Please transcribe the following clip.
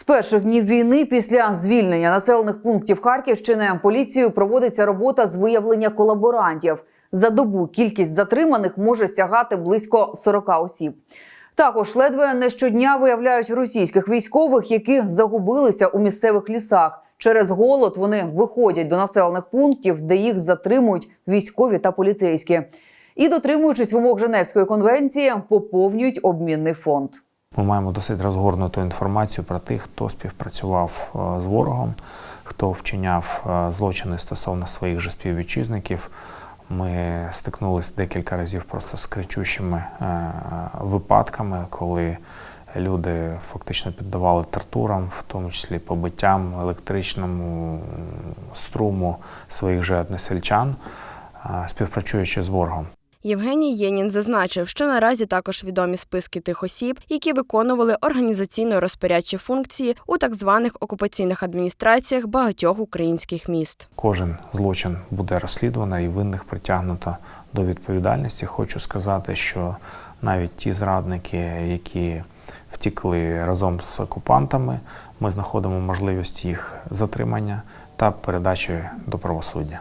З перших днів війни, після звільнення населених пунктів Харківщини, поліцією проводиться робота з виявлення колаборантів. За добу кількість затриманих може сягати близько 40 осіб. Також ледве не щодня виявляють російських військових, які загубилися у місцевих лісах. Через голод вони виходять до населених пунктів, де їх затримують військові та поліцейські. І, дотримуючись вимог Женевської конвенції, поповнюють обмінний фонд. Ми маємо досить розгорнуту інформацію про тих, хто співпрацював е, з ворогом, хто вчиняв е, злочини стосовно своїх же співвітчизників. Ми стикнулися декілька разів просто з кричущими е, випадками, коли люди фактично піддавали тортурам, в тому числі побиттям, електричному струму своїх же односельчан, співпрацюючи з ворогом. Євгеній Єнін зазначив, що наразі також відомі списки тих осіб, які виконували організаційно-розпорядчі функції у так званих окупаційних адміністраціях багатьох українських міст. Кожен злочин буде розслідувано і винних притягнуто до відповідальності. Хочу сказати, що навіть ті зрадники, які втікли разом з окупантами, ми знаходимо можливість їх затримання та передачі до правосуддя.